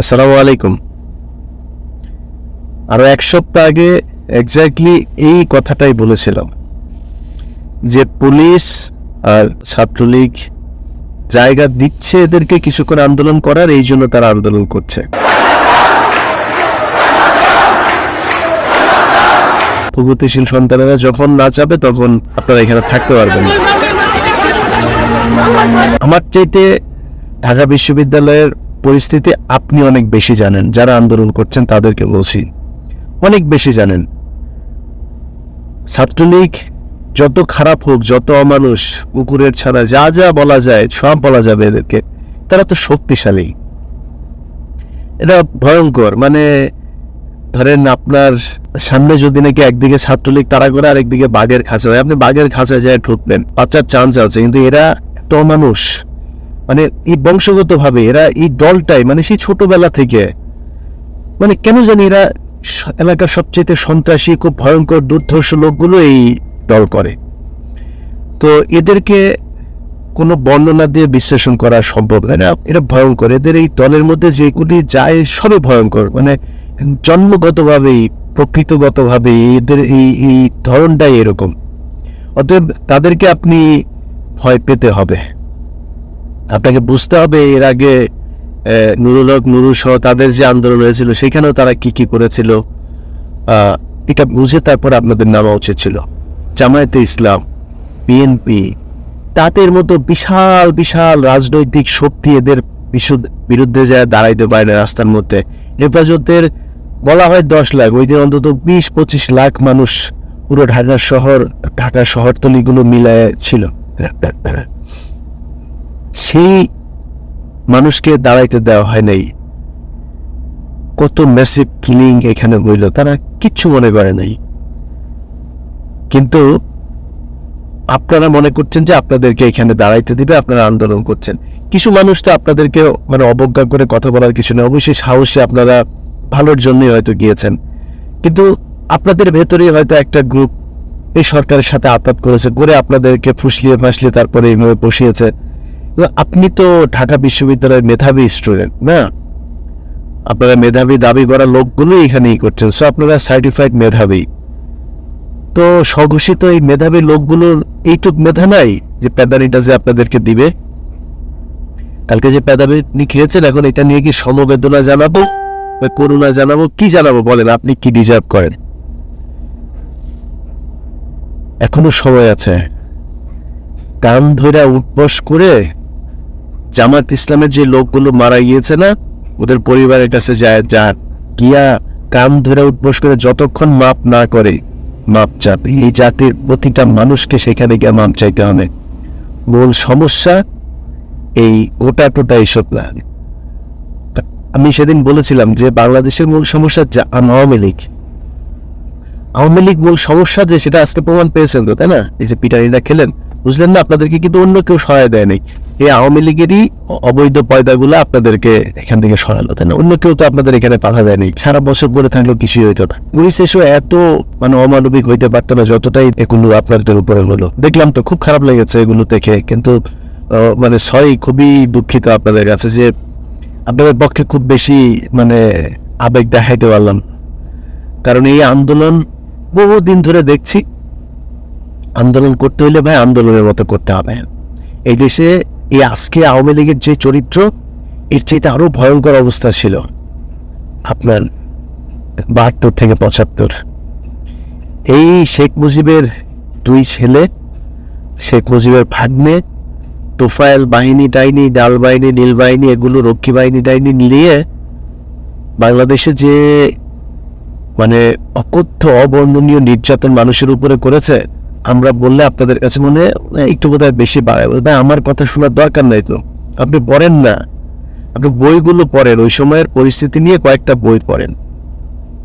আসসালামু আলাইকুম। আরও এক সপ্তাহ আগে এক্স্যাক্টলি এই কথাটাই বলেছিলাম যে পুলিশ আর ছাত্রলীগ জায়গা দিচ্ছে এদেরকে কিছুক্ষণ আন্দোলন করার, এই জন্য তারা আন্দোলন করছে। প্রগতিশীল সন্তানেরা যখন না চাবে তখন আপনারা এখানে থাকতে পারবেন আমার চাইতে ঢাকা বিশ্ববিদ্যালয়ের পরিস্থিতি আপনি অনেক বেশি জানেন, যারা আন্দোলন করছেন তাদেরকে বলছি, অনেক বেশি জানেন। ছাত্রলীগ যত খারাপ হোক, যত অমানুষ, কুকুরের ছাড়া যা যা বলা যায়, সব বলা যাবে এদেরকে, তারা তো শক্তিশালী। এটা ভয়ঙ্কর মানে ধরেন আপনার সামনে যদি নাকি একদিকে ছাত্রলীগ তারা করে আর একদিকে বাঘের খাঁচা যায় আপনি বাঘের খাঁচা যায় ঠুকবেন বাচ্চার চান্স আছে, কিন্তু এরা এত মানুষ মানে এই বংশগত ভাবে এরা এই দলটাই মানে সেই ছোটবেলা থেকে। মানে কেন জানি এরা এলাকার সবচেয়ে সন্ত্রাসী, খুব ভয়ঙ্কর, দুর্ধর্ষ লোকগুলো এই দল করে। তো এদেরকে কোনো বর্ণনা দিয়ে বিশ্লেষণ করা সম্ভব না। এরা ভয়ঙ্কর। এদের এই দলের মধ্যে যেগুলি যায়, সবই ভয়ঙ্কর। মানে জন্মগতভাবেই প্রকৃতগতভাবেই এদের এই এই ধরনটাই এরকম। অতএব তাদেরকে আপনি ভয় পেতে হবে। আপনাকে বুঝতে হবে এর আগে আহ, নুরুল হক নুরুল সহ তাদের যে আন্দোলন হয়েছিল সেখানেও তারা কি কি করেছিল? এটা বুঝে তারপর আপনাদের নামা উচিত ছিল। জামায়াতে ইসলাম বিএনপি তাদের মতো বিশাল বিশাল রাজনৈতিক শক্তি এদের বিরুদ্ধে যায় দাঁড়াইতে পারে না রাস্তার মধ্যে। হেফাজতের বলা হয় দশ লাখ ওই দিন অন্তত বিশ পঁচিশ লাখ মানুষ পুরো ঢাকা শহর ঢাকা শহরতলিগুলো মিলায় ছিল। সেই মানুষকে দাঁড়াইতে দেওয়া হয় নাই। কত ম্যাসিভ কিলিং এখানে হইল, তারা কিচ্ছু মনে করে নাই। কিন্তু আপনারা মনে করছেন যে আপনাদেরকে এখানে দাঁড়াইতে দিবে, আপনারা আন্দোলন করছেন। কিছু মানুষ তো আপনাদেরকে মানে অবজ্ঞা করে কথা বলার কিছু নেই। অবশ্যই সাহসে আপনারা ভালোর জন্যই হয়তো গিয়েছেন। কিন্তু আপনাদের ভেতরেই হয়তো একটা গ্রুপ এই সরকারের সাথে আতাত করেছে, করে আপনাদেরকে ফুসলিয়ে ফাসলিয়ে তারপরে এইভাবে বসিয়েছে। আপনি তো ঢাকা বিশ্ববিদ্যালয়ের মেধাবী স্টুডেন্ট না? আপনারা মেধাবী দাবি করা লোকগুলো এখানেই করছেন সো আপনারা সার্টিফাইড মেধাবী। তো স্বঘোষিত এই মেধাবী লোকগুলোর এইটুক মেধা নাই যে প্যাদানিটা যে আপনাদেরকে দিবে? কালকে যে প্যাদানি খেয়েছেন, এখন এটা নিয়ে কি সমবেদনা জানাব? বা করুণা জানাব? কি জানাব বলেন, আপনি কি ডিজার্ভ করেন? এখনও সময় আছে। কান ধরে উঠবস করে জামাত ইসলামের যে লোকগুলো মারা গিয়েছে না, ওদের পরিবারের কাছে যায়, যান। গিয়া কান ধরে উঠবস করে যতক্ষণ মাপ না করে, মাপ চাপ এই জাতির প্রতিটা মানুষকে সেখানে গিয়ে মাপ চাইতে হবে। মূল সমস্যা, এই ওটা টোটা এইসব না। আমি সেদিন বলেছিলাম যে বাংলাদেশের মূল সমস্যা যা- আওয়ামী লীগ। আওয়ামী লীগ মূল সমস্যা যে, সেটা আজকে প্রমাণ পেয়েছেন তো, তাই না? এই যে পিটারিটা খেলেন, বুঝলেন না, আপনাদেরকে কিন্তু অন্য কেউ সহায় দেয় নাই। এই আওয়ামী লীগেরই অবৈধ পয়দাগুলো আপনাদেরকে এখান থেকে সরালো, তাই না? অন্য কেউ তো আপনাদের এখানে বাধা দেয়নি। সারা বছর পরে থাকলেও কিছুই হইতো না। পুলিশ এসেও এত মানে অমানবিক হইতে পারতো না, যতটাই এগুলো আপনাদের উপরে হলো। দেখলাম তো খুব খারাপ লেগেছে এগুলো দেখে, কিন্তু মানে সরি, খুবই দুঃখিত আপনাদের কাছে যে আপনাদের পক্ষে খুব বেশি মানে আবেগ দেখাইতে পারলাম। কারণ এই আন্দোলন বহুদিন ধরে দেখছি। আন্দোলন করতে হলে ভাই আন্দোলনের মতো করতে হবে। এই দেশে এই আজকে আওয়ামী লীগের যে চরিত্র, এর চাইতে আরও ভয়ঙ্কর অবস্থা ছিল। আপনার বাহাত্তর থেকে পঁচাত্তর। এই শেখ মুজিবের দুই ছেলে, শেখ মুজিবের ভাগ্নে, তোফায়েল বাহিনী টাইনি ডাল বাহিনী, নীল বাহিনী, এগুলো রক্ষী বাহিনী টাইনি নিয়ে বাংলাদেশে যে মানে অকথ্য, অবর্ণনীয় নির্যাতন মানুষের উপরে করেছে আমরা বললে আপনাদের কাছে মনে হয় একটু বোধহয় বেশি বাড়ায়। ভাই, আমার কথা শোনার দরকার নাই তো। আপনি পড়েন না। আপনি বইগুলো পড়েন। ওই সময়ের পরিস্থিতি নিয়ে কয়েকটা বই পড়েন।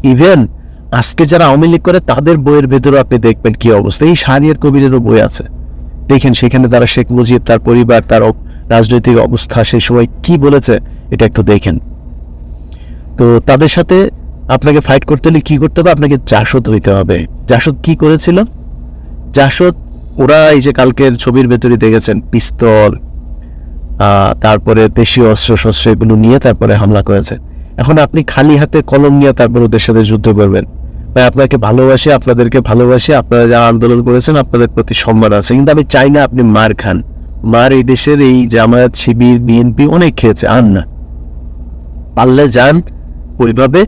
ইভেন আজকে যারা আওয়ামী লীগ করে, তাদের বইয়ের ভেতরে আপনি দেখবেন কি অবস্থা। এই শাহরিয়ার কবিরেরও বই আছে। দেখেন, সেখানে তারা শেখ মুজিব, তার পরিবার, তার রাজনৈতিক অবস্থা, সেই সময় কি বলেছে, এটা একটু দেখেন। তো তাদের সাথে আপনাকে ফাইট করতে হলে কি করতে হবে? আপনাকে জাসদ হইতে হবে। জাসদ কি করেছিল? জাসদ, ওরা এই যে কালকের ছবির ভেতরে দেখেছেন, পিস্তল তারপরে দেশীয় অস্ত্র শস্ত্র এগুলো নিয়ে তারপরে হামলা করেছে। এখন আপনি খালি হাতে কলম নিয়ে তারপর ওদের সাথে যুদ্ধ করবেন। ভাই, আপনাকে ভালোবাসি, আপনাদেরকে ভালোবাসি, আপনারা যা আন্দোলন করেছেন, আপনাদের প্রতি সম্মান আছে। কিন্তু আমি চাই না আপনি মার খান। মার এই দেশের এই জামায়াত, শিবির, বিএনপি অনেক খেয়েছে, আর না। পারলে যান, ওইভাবে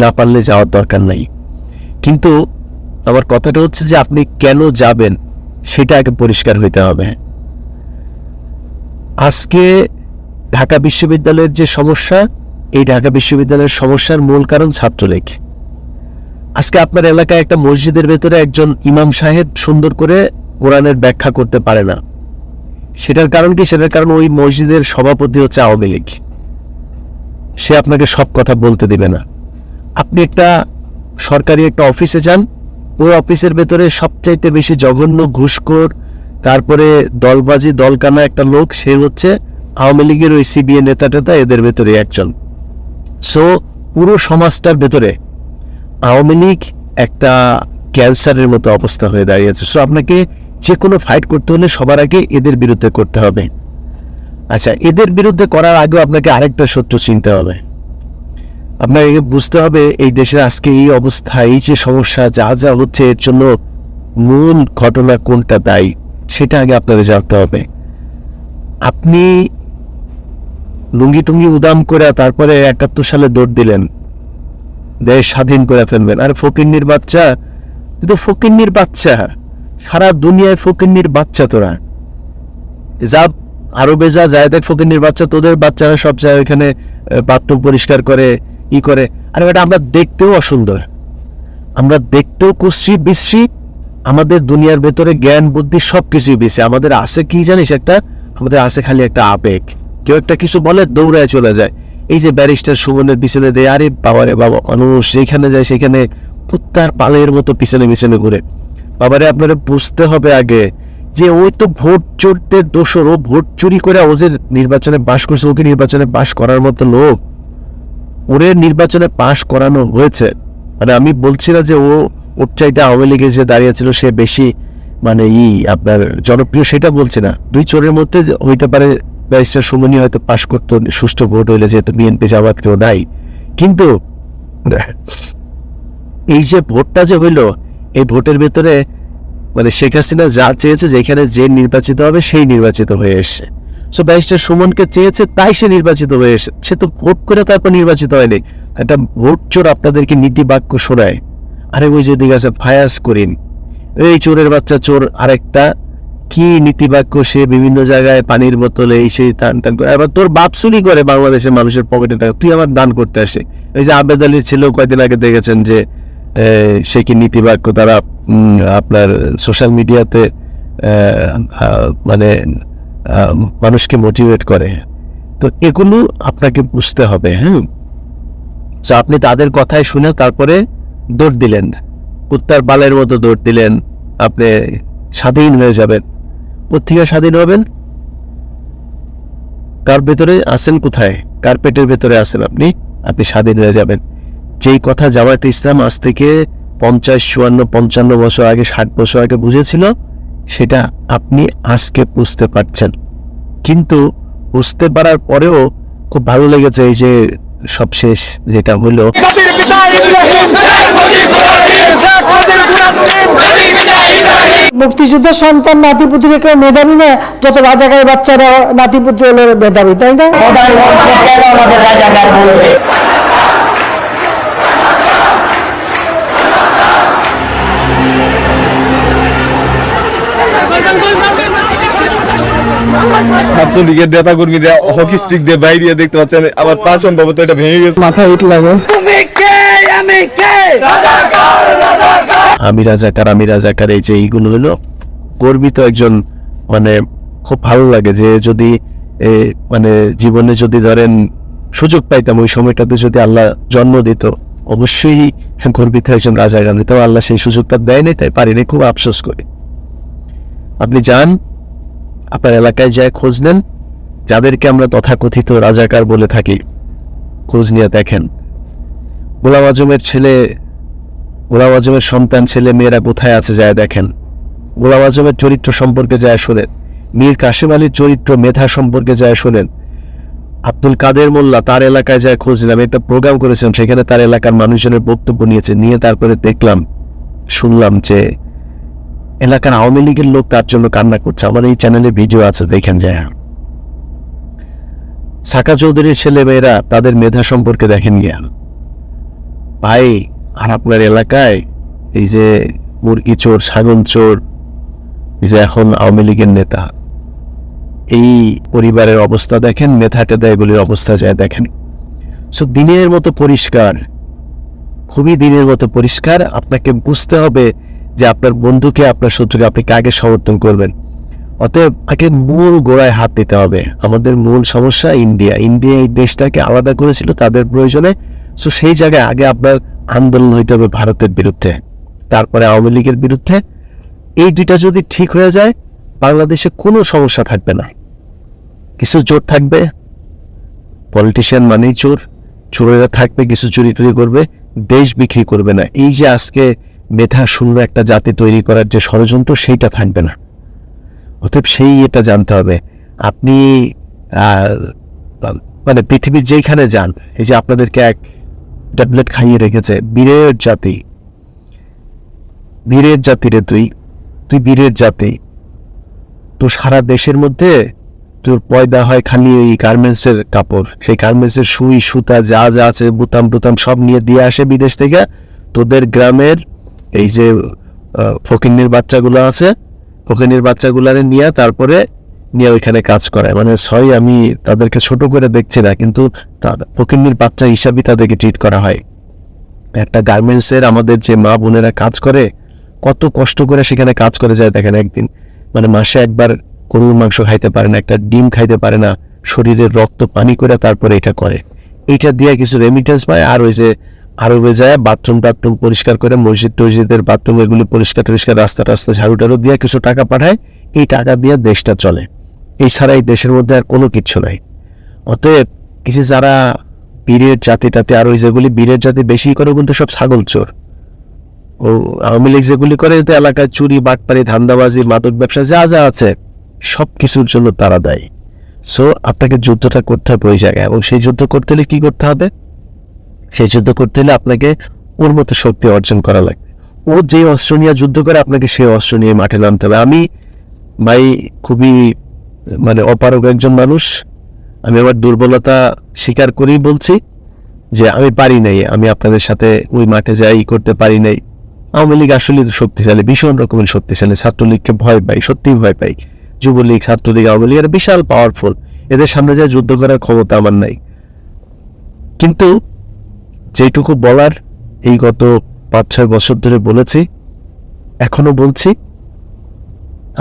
না পারলে যাওয়ার দরকার নাই। কিন্তু আমার কথাটা হচ্ছে যে আপনি কেন যাবেন সেটা আগে পরিষ্কার হইতে হবে। আজকে ঢাকা বিশ্ববিদ্যালয়ের যে সমস্যা, এই ঢাকা বিশ্ববিদ্যালয়ের সমস্যার মূল কারণ ছাত্রলীগ। আজকে আপনার এলাকায় একটা মসজিদের ভেতরে একজন ইমাম সাহেব সুন্দর করে কোরআনের ব্যাখ্যা করতে পারে না। সেটার কারণ কি? সেটার কারণ ওই মসজিদের সভাপতি হচ্ছে আওয়ামী লীগ। সে আপনাকে সব কথা বলতে দিবে না। আপনি একটা সরকারি একটা অফিসে যান ওই অফিসের ভেতরে সবচাইতে বেশি জঘন্য ঘুষখোর, তারপরে দলবাজি, দলকানা একটা লোক, সে হচ্ছে আওয়ামী লীগের ওই সিবিএ নেতা টেতা এদের ভেতরে একজন। সো পুরো সমাজটার ভেতরে আওয়ামী লীগ একটা ক্যান্সারের মতো অবস্থা হয়ে দাঁড়িয়েছে। সো আপনাকে যে কোনো ফাইট করতে হলে সবার আগে এদের বিরুদ্ধে করতে হবে। আচ্ছা এদের বিরুদ্ধে করার আগেও আপনাকে আরেকটা সত্য চিনতে হবে। আপনাকে বুঝতে হবে, এই দেশের আজকে এই অবস্থা এই যে সমস্যা, যা যা হচ্ছে, এর জন্য মূল ঘটনা কোনটা দায়ী, সেটা আগে আপনাদের জানতে হবে। আপনি লুঙ্গি টুঙ্গি উদাম করে তারপরে একাত্তর সালে দৌড় দিলেন, দেশ স্বাধীন করে ফেলবেন। আর ফকিন্নির বাচ্চা, তুই তো ফকিন্নির বাচ্চা, সারা দুনিয়ায় ফকিন্নির বাচ্চা তোরা। যা আরবে যা যায় দেখ ফকিন্নির বাচ্চা, তোদের বাচ্চারা সব যায় ওইখানে বাথরুম পরিষ্কার করে ই করে। আর এটা আমরা দেখতেও অসুন্দর। আমরা দেখতেও কুশ্রী বিশ্রী। আমাদের দুনিয়ার ভেতরে জ্ঞান, বুদ্ধি সব কিছুই বেশি আমাদের আছে কি জানিস একটা? আমাদের আছে খালি একটা আবেগ। কেউ একটা কিছু বলে দৌড়ায় চলে যায়। এই যে ব্যারিস্টার সুমনের পিছনে দেয়, আরে বাবারে বাবা, মানুষ যেখানে যায় সেখানে কুত্তার পালের মতো পিছনে পিছনে ঘুরে। বাবারে আপনারা বুঝতে হবে আগে যে ওই তো ভোট চোরদের দোষর। ও ভোট চুরি করে ও যে নির্বাচনে বাস করছে। ওকে নির্বাচনে বাস করার মতো লোক? ওরে নির্বাচনে পাশ করানো হয়েছে। মানে আমি বলছি না যে ও ওর চাইতে আওয়ামী লীগে যে দাঁড়িয়েছিল সে বেশি মানে ই আপনার জনপ্রিয় সেটা বলছে না। দুই চোরের মধ্যে হইতে পারে ব্যারিস্টার সুমনি হয়তো পাশ করতো, সুষ্ঠু ভোট হইলে যেহেতু বিএনপি জামাত কেউ নাই কিন্তু এই যে ভোটটা যে হইল, এই ভোটের ভেতরে মানে শেখ হাসিনা যা চেয়েছে যেখানে যে নির্বাচিত হবে সেই নির্বাচিত হয়ে এসছে। সো ব্যারিস্টার সুমনকে চেয়েছে, তাই সে নির্বাচিত হয়ে এসে সে তো ভোট করে তারপর নির্বাচিত হয়নি। একটা ভোট চোর আপনাদেরকে নীতি বাক্য শোনায়। আরে ওই যে দিকে আছে, ফায়াস করিন এই চোরের বাচ্চা চোর আরেকটা। কি নীতিবাক্য সে বিভিন্ন জায়গায় পানির বোতলে এই সেই টান টান করে আবার তোর বাপ চুরি করে বাংলাদেশের মানুষের পকেটে টাকা। তুই আমার দান করতে আসে। এই যে আবেদ আলীর ছেলেও কয়েকদিন আগে দেখেছেন যে সে কি নীতিবাক্য তারা আপনার সোশ্যাল মিডিয়াতে মানে মানুষকে মোটিভেট করে। তো এগুলো আপনাকে বুঝতে হবে হ্যাঁ? তো আপনি তাদের কথাই শুনে তারপরে দৌড় দিলেন। কুত্তার বালের মতো দৌড় দিলেন। আপনি স্বাধীন হয়ে যাবেন। কোথেকে স্বাধীন হবেন? কার ভেতরে আছেন কোথায়? কার পেটের ভেতরে আছেন আপনি? আপনি স্বাধীন হয়ে যাবেন। যেই কথা জামায়াতে ইসলাম আজ থেকে পঞ্চাশ, চুয়ান্ন, পঞ্চান্ন বছর আগে, ষাট বছর আগে বুঝেছিল সেটা আপনি আজকে বুঝতে পারছেন। কিন্তু বুঝতে পারার পরেও খুব ভালো লেগেছে এই যে সবশেষ যেটা হলো। মুক্তিযুদ্ধের সন্তান নাতিপুতির কেউ মেধাবী না যত রাজাকারের বাচ্চারা নাতিপুত্র হলো মেধাবী তাই না? ছাত্রলীগের নেতা কর্মীরা হকি স্টিক দিয়ে বাইরে দেখতে পাচ্ছেন আবার সম্ভবত এটা ভেঙে গেছে। মাথা ইট লাগে। আমি রাজাকার আমি রাজাকার এই যে এইগুলো হলো গর্বিত একজন মানে খুব ভালো লাগে যে যদি এ, মানে জীবনে যদি ধরেন সুযোগ পাইতাম ওই সময়টাতে যদি আল্লাহ জন্ম দিত অবশ্যই গর্বিত একজন রাজাকার হইতাম আল্লাহ সেই সুযোগটা দেয়নি তাই পারিনি খুব আফসোস করি। আপনি যান, আপনার এলাকায় যায় খোঁজ নেন, যাদেরকে আমরা তথাকথিত রাজাকার বলে থাকি, খোঁজ নিয়ে দেখেন। গোলাম আজমের ছেলে, গোলাম আজমের সন্তান, ছেলে মেয়েরা কোথায় আছে যায় দেখেন। গোলাম আজমের চরিত্র সম্পর্কে যায় শোনেন। মীর কাশিম আলীর চরিত্র মেধা সম্পর্কে যায় শোনেন। আব্দুল কাদের মোল্লা তার এলাকায় যায় খোঁজ নিলাম একটা প্রোগ্রাম করেছিলাম, সেখানে তার এলাকার মানুষজনের বক্তব্য নিয়েছে। নিয়ে তারপরে দেখলাম, শুনলাম যে এলাকার আওয়ামী লীগের লোক তার জন্য কান্না করছে। আমার এই চ্যানেলে ভিডিও আছে, দেখেন যায়। সাকা চৌধুরীর ছেলেমেয়েরা তাদের মেধা সম্পর্কে দেখেন গিয়া। ভাই, আর আপনার এলাকায় এই যে মুরগি চোর, ছাগল চোর, এই যে এখন আওয়ামী লীগের নেতা, এই পরিবারের অবস্থা দেখেন, মেধা টেদা এগুলির অবস্থা যায় দেখেন। সো দিনের মতো পরিষ্কার, খুবই দিনের মতো পরিষ্কার, আপনাকে বুঝতে হবে যে আপনার বন্ধুকে, আপনার শত্রুকে আপনি কাকে সমর্থন করবেন? অতএব আগে মূল গোড়ায় হাত দিতে হবে। আমাদের মূল সমস্যা ইন্ডিয়া। ইন্ডিয়া এই দেশটাকে আলাদা করেছিল তাদের প্রয়োজনে। সো সেই জায়গায় আগে আপনার আন্দোলন হইতে হবে ভারতের বিরুদ্ধে। তারপরে আওয়ামী লীগের বিরুদ্ধে। এই দুইটা যদি ঠিক হয়ে যায়, বাংলাদেশে কোনো সমস্যা থাকবে না। কিছু জোর থাকবে। পলিটিশিয়ান মানেই চোর চোরেরা থাকবে, কিছু চুরি টুরি করবে। দেশ বিক্রি করবে না। এই যে আজকে মেধা শূন্য একটা জাতি তৈরি করার যে ষড়যন্ত্র, সেইটা থাকবে না। অতএব সেই এটা জানতে হবে। আপনি মানে পৃথিবীর যেইখানে যান, এই যে আপনাদেরকে এক ট্যাবলেট খাইয়ে রেখেছে, বীরের জাতি। বীরের জাতি রে তুই তুই বীরের জাতি। তো সারা দেশের মধ্যে তোর পয়দা হয় খালি এই গার্মেন্টসের কাপড়। সেই গার্মেন্টসের সুই, সুতা যা যা আছে বুতাম টুতাম সব নিয়ে দিয়ে আসে বিদেশ থেকে। তোদের গ্রামের এই যে ফকিন্নির বাচ্চাগুলো আছে, ফকিন্নির বাচ্চাগুলারে নিয়ে তারপরে নিয়ে ওইখানে কাজ করায় মানে সরি, আমি তাদেরকে ছোট করে দেখছি না, কিন্তু ফকিন্নির বাচ্চা হিসাবেই তাদেরকে ট্রিট করা হয়। একটা গার্মেন্টসের আমাদের যে মা বোনেরা কাজ করে, কত কষ্ট করে সেখানে কাজ করে যায় দেখেন একদিন। মানে মাসে একবার গরুর মাংস খাইতে পারে না, একটা ডিম খাইতে পারে না, শরীরের রক্ত পানি করে তারপরে এটা করে। এইটা দিয়ে কিছু রেমিটেন্স পায়, আর ওই যে আরবে যায় বাথরুম টাথরুম পরিষ্কার করে মসজিদ, টসজিদের বাথরুম এগুলি পরিষ্কার টরিষ্কার রাস্তা টাস্তা ঝাড়ু টাড়ু দিয়ে কিছু টাকা পাঠায়, এই টাকা দিয়ে দেশটা চলে। এই ছাড়া এই দেশের মধ্যে আর কোনো কিচ্ছু নাই। অতএব যে যারা বীরের জাতিটাতে আর ওই যেগুলি বীরের জাতি বেশি করে কিন্তু সব ছাগল চোর। ও আওয়ামী লীগ যেগুলি করে তো এলাকায় চুরি, বাটপারি, ধান্দাবাজি, মাদক ব্যবসা যা যা আছে, সব কিছুর জন্য তারা দেয়। সো আপনাকে যুদ্ধটা করতে হবে ওই জায়গায় এবং সেই যুদ্ধ করতে হলে কি করতে হবে? সেই যুদ্ধ করতে হলে আপনাকে ওর মতো শক্তি অর্জন করা লাগবে। ও যে অস্ত্র নিয়ে যুদ্ধ করে আপনাকে সেই অস্ত্র নিয়ে মাঠে নামতে হবে। আমি ভাই খুবই মানে অপারগ একজন মানুষ। আমি আমার দুর্বলতা স্বীকার করেই বলছি যে আমি পারি নাই। আমি আপনাদের সাথে ওই মাঠে যাই করতে পারি নাই। আওয়ামী লীগ আসলে শক্তিশালী, ভীষণ রকমের শক্তিশালী। ছাত্রলীগকে ভয় পাই, সত্যিই ভয় পাই। যুবলীগ, ছাত্রলীগ, আওয়ামী লীগ বিশাল পাওয়ারফুল এদের সামনে যা যুদ্ধ করার ক্ষমতা আমার নাই। কিন্তু যেটুকু বলার এই গত পাঁচ ছয় বছর ধরে বলেছি, এখনও বলছি,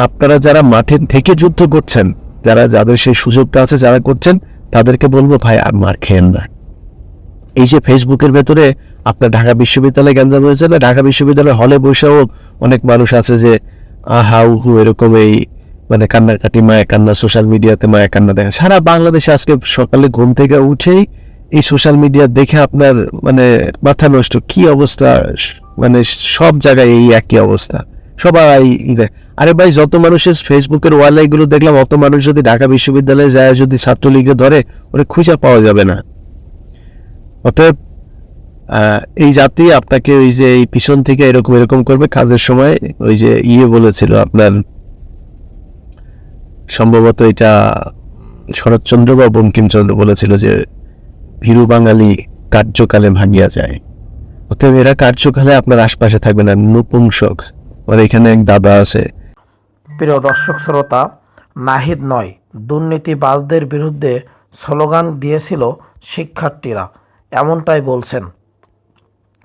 আপনারা যারা মাঠে থেকে যুদ্ধ করছেন, যারা যাদের সেই সুযোগটা আছে যারা করছেন, তাদেরকে বলব ভাই আর মার খেয়েন না। এই যে ফেসবুকের ভেতরে আপনার ঢাকা বিশ্ববিদ্যালয়ে গ্যাঞ্জাম হয়েছে না, ঢাকা বিশ্ববিদ্যালয়ে হলে বসেও অনেক মানুষ আছে যে আহা উহু এরকম এই মানে কান্নাকাটি, মায়া কান্না, সোশ্যাল মিডিয়াতে মায়া কান্না দেখা। সারা বাংলাদেশে আজকে সকালে ঘুম থেকে উঠেই এই সোশ্যাল মিডিয়া দেখে আপনার মানে মাথা নষ্ট। কি অবস্থা? মানে সব জায়গায় এই একই অবস্থা। সবাই আরে ভাই, যত মানুষের ফেসবুকের ওয়ালে গুলো দেখলাম, অত মানুষ যদি ঢাকা বিশ্ববিদ্যালয়ে যায়, যদি ছাত্রলীগে ধরে, ওরা খুঁজে পাওয়া যাবে না। অতএব এই জাতি আপনাকে ওই যে এই পিছন থেকে এরকম এরকম করবে। কাজের সময় ওই যে ইয়ে বলেছিল আপনার, সম্ভবত এটা শরৎচন্দ্র বা বঙ্কিমচন্দ্র বলেছিল যে ভীরু বাঙালি কার্যকালে ভাঙিয়া যায়। অতএব এরা কার্যকালে আপনার আশপাশে থাকবে না নপুংসক আর এখানে এক দাদা আছে। প্রিয় দর্শক শ্রোতা, নাহিদ নয়, দুর্নীতিবাজদের বিরুদ্ধে স্লোগান দিয়েছিল শিক্ষার্থীরা। এমনটাই বলছেন।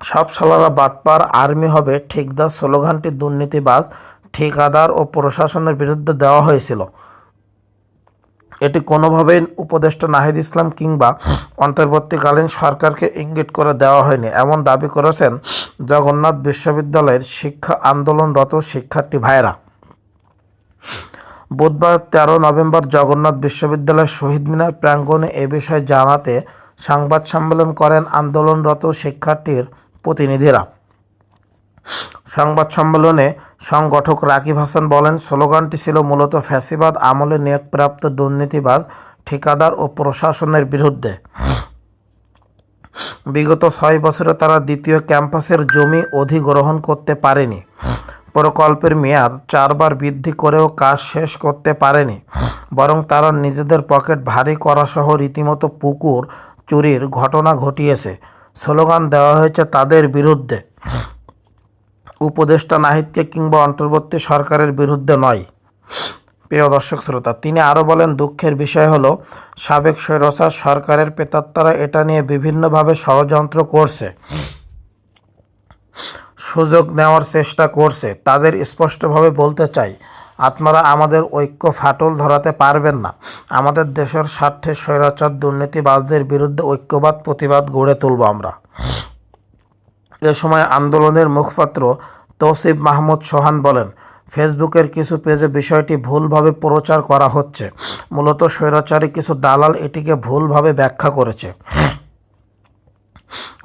সব সালারা বাটপার, আর্মি হবে, ঠিকদার, স্লোগানটি দুর্নীতিবাজ, ঠিকাদার ও প্রশাসনের বিরুদ্ধে দেওয়া হয়েছিল। এটি কোনোভাবেই উপদেষ্টা নাহিদ ইসলাম কিংবা অন্তর্বর্তীকালীন সরকারকে ইঙ্গিত করে দেওয়া হয়নি। এমন দাবি করেছেন জগন্নাথ বিশ্ববিদ্যালয়ের শিক্ষা আন্দোলনরত শিক্ষার্থী ভাইয়েরা। বুধবার তেরো নভেম্বর জগন্নাথ বিশ্ববিদ্যালয়ের শহীদ মিনার প্রাঙ্গণে এ বিষয়ে জানাতে সংবাদ সম্মেলন করেন আন্দোলনরত শিক্ষার্থীর প্রতিনিধিরা। সংবাদ সম্মেলনে সংগঠক রাকিব হাসান বলেন, স্লোগানটি ছিল মূলত ফ্যাসিবাদ আমলে নিয়োগপ্রাপ্ত দুর্নীতিবাজ, ঠিকাদার ও প্রশাসনের বিরুদ্ধে। বিগত ছয় বছরে তারা দ্বিতীয় ক্যাম্পাসের জমি অধিগ্রহণ করতে পারেনি। প্রকল্পের মেয়াদ চারবার বৃদ্ধি করেও কাজ শেষ করতে পারেনি। বরং তারা নিজেদের পকেট ভারী করা সহ রীতিমতো পুকুর চুরির ঘটনা ঘটিয়েছে। স্লোগান দেওয়া হয়েছে তাদের বিরুদ্ধে। উপদেষ্টা নাহিদকে কিংবা অন্তর্বর্তী সরকারের বিরুদ্ধে নয়। প্রিয় দর্শক শ্রোতা, তিনি আরও বলেন, দুঃখের বিষয় হলো, সাবেক স্বৈরচার সরকারের পেতাত্তারা এটা নিয়ে বিভিন্নভাবে ষড়যন্ত্র করছে। সুযোগ নেওয়ার চেষ্টা করছে। তাদের স্পষ্টভাবে বলতে চাই, আপনারা আমাদের ঐক্য ফাটল ধরাতে পারবেন না। আমাদের দেশের স্বার্থে স্বৈরাচার দুর্নীতিবাজদের বিরুদ্ধে ঐক্যবাদ, প্রতিবাদ গড়ে তুলব আমরা। এ সময় আন্দোলনের মুখপাত্র তৌসিফ মাহমুদ সোহান বলেন, ফেসবুকের কিছু পেজে বিষয়টি ভুলভাবে প্রচার করা হচ্ছে। মূলত স্বৈরাচারী কিছু দালাল এটিকে ভুলভাবে ব্যাখ্যা করেছে।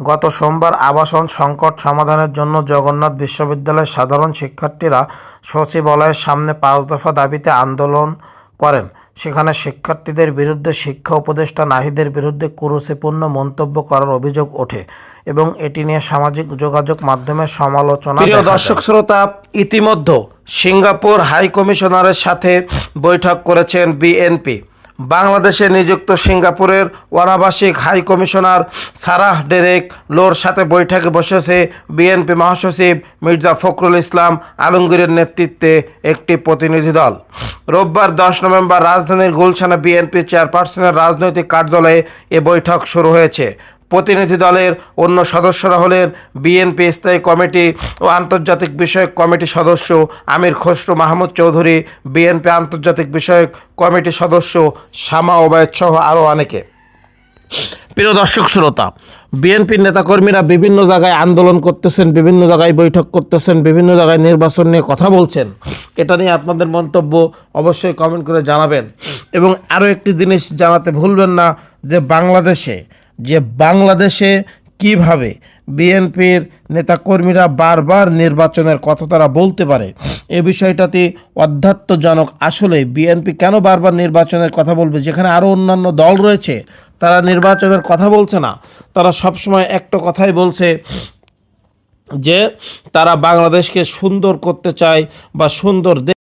গত সোমবার আবাসন সংকট সমাধানের জন্য জগন্নাথ বিশ্ববিদ্যালয়ের সাধারণ শিক্ষার্থীরা সচিবালয়ের সামনে পাঁচ দফা দাবিতে আন্দোলন করেন। সেখানে শিক্ষার্থীদের বিরুদ্ধে শিক্ষা উপদেষ্টা নাহিদের বিরুদ্ধে কুরুচিপূর্ণ মন্তব্য করার অভিযোগ ওঠে এবং এটি নিয়ে সামাজিক যোগাযোগ মাধ্যমে সমালোচনা প্রিয় দর্শক শ্রোতা ইতিমধ্যে সিঙ্গাপুর হাই কমিশনারের সাথে বৈঠক করেছেন বিএনপি। বাংলাদেশে নিযুক্ত সিঙ্গাপুরের অনাবাসিক হাই কমিশনার সারাহ ডেরেক লোর সাথে বৈঠকে বসেছে বিএনপি মহাসচিব মির্জা ফখরুল ইসলাম আলমগীরের নেতৃত্বে একটি প্রতিনিধি দল। রোববার দশ নভেম্বর রাজধানীর গুলশানে বিএনপি চেয়ারপারসনের রাজনৈতিক কার্যালয়ে এ বৈঠক শুরু হয়েছে। প্রতিনিধি দলের অন্য সদস্যরা হলেন বিএনপি স্থায়ী কমিটি ও আন্তর্জাতিক বিষয়ক কমিটি সদস্য আমির খসরু, মাহমুদ চৌধুরী বিএনপি আন্তর্জাতিক বিষয়ক কমিটি সদস্য শ্যামা ওবায়দ সহ আরও অনেকে। প্রিয় দর্শক শ্রোতা বিএনপির নেতাকর্মীরা বিভিন্ন জায়গায় আন্দোলন করতেছেন, বিভিন্ন জায়গায় বৈঠক করতেছেন, বিভিন্ন জায়গায় নির্বাচন নিয়ে কথা বলছেন। এটা নিয়ে আপনাদের মন্তব্য অবশ্যই কমেন্ট করে জানাবেন। এবং আরও একটি জিনিস জানাতে ভুলবেন না যে বাংলাদেশে যে বাংলাদেশে কীভাবে বিএনপির নেতাকর্মীরা বারবার নির্বাচনের কথা তারা বলতে পারে, এ বিষয়টাতে অধ্যাত্মজনক আসলে বিএনপি কেন বারবার নির্বাচনের কথা বলবে, যেখানে আরও অন্যান্য দল রয়েছে, তারা নির্বাচনের কথা বলছে না। তারা সবসময় একটা কথাই বলছে যে তারা বাংলাদেশকে সুন্দর করতে চায় বা সুন্দর